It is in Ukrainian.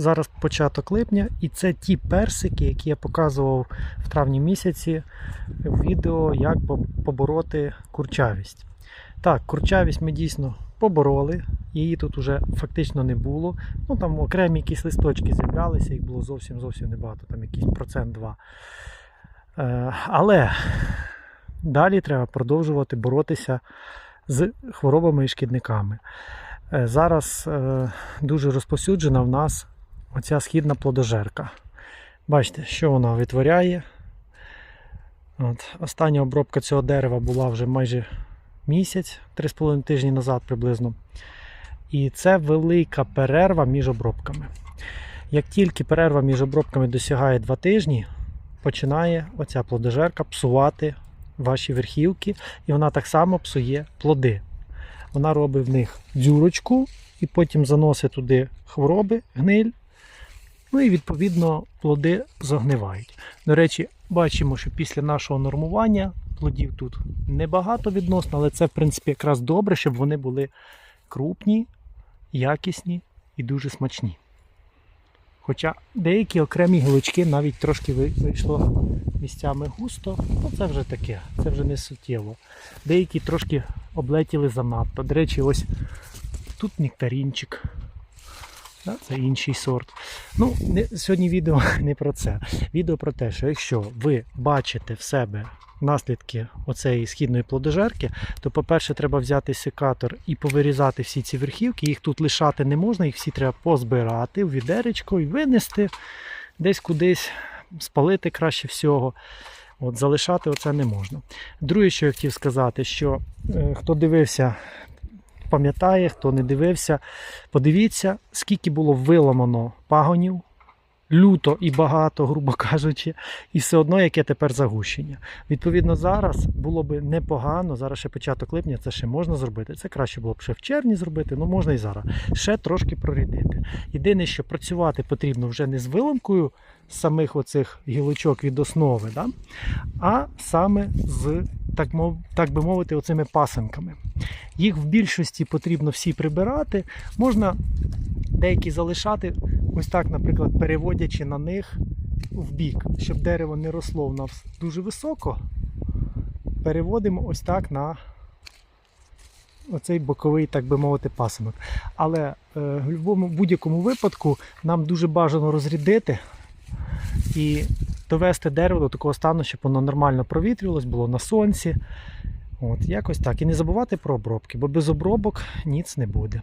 Зараз початок липня, і це ті персики, які я показував в травні місяці в відео, як побороти курчавість. Так, курчавість ми дійсно побороли, її тут уже фактично не було. Ну там окремі якісь листочки з'являлися, їх було зовсім зовсім небагато, там якийсь процент два. Е, але далі треба продовжувати боротися з хворобами і шкідниками. Е, Зараз е, дуже розповсюджена в нас оця східна плодожерка. Бачите, що вона витворяє. От, остання обробка цього дерева була вже майже місяць, 3,5 тижні назад приблизно. І це велика перерва між обробками. Як тільки перерва між обробками досягає 2 тижні, починає оця плодожерка псувати ваші верхівки, і вона так само псує плоди. Вона робить в них дзюрочку і потім заносить туди хвороби, гниль. Ну і відповідно плоди загнивають. До речі, бачимо, що після нашого нормування плодів тут небагато відносно, але це в принципі якраз добре, щоб вони були крупні, якісні і дуже смачні. Хоча деякі окремі гілочки навіть трошки вийшло місцями густо, ну це вже таке, це вже не суттєво. Деякі трошки облетіли занадто. До речі, ось тут нектарінчик. Це інший сорт. Ну, сьогодні відео не про це. Відео про те, що якщо ви бачите в себе наслідки оцеї східної плодожерки, то, по-перше, треба взяти секатор і повирізати всі ці верхівки. Їх тут лишати не можна, їх всі треба позбирати в відеречко і винести десь кудись, спалити краще всього. От, залишати оце не можна. Друге, що я хотів сказати, що е, хто дивився, пам'ятає, хто не дивився, подивіться, скільки було виламано пагонів, люто і багато, грубо кажучи, і все одно яке тепер загущення. Відповідно, зараз було б непогано, зараз ще початок липня, це ще можна зробити. Це краще було б ще в червні зробити, ну можна і зараз. Ще трошки прорідити. Єдине, що працювати потрібно вже не з виламкою самих оцих гілочок від основи, да? а саме з, так, так би мовити, оцими пасенками. Їх в більшості потрібно всі прибирати. Можна деякі залишати, ось так, наприклад, переводячи на них в бік, щоб дерево не росло в нас дуже високо. Переводимо ось так на оцей боковий, так би мовити, пасинок. Але е, в будь-якому будь-якому випадку нам дуже бажано розрядити і довести дерево до такого стану, щоб воно нормально провітрювалось, було на сонці. От, якось так. І не забувати про обробки, бо без обробок ніц не буде.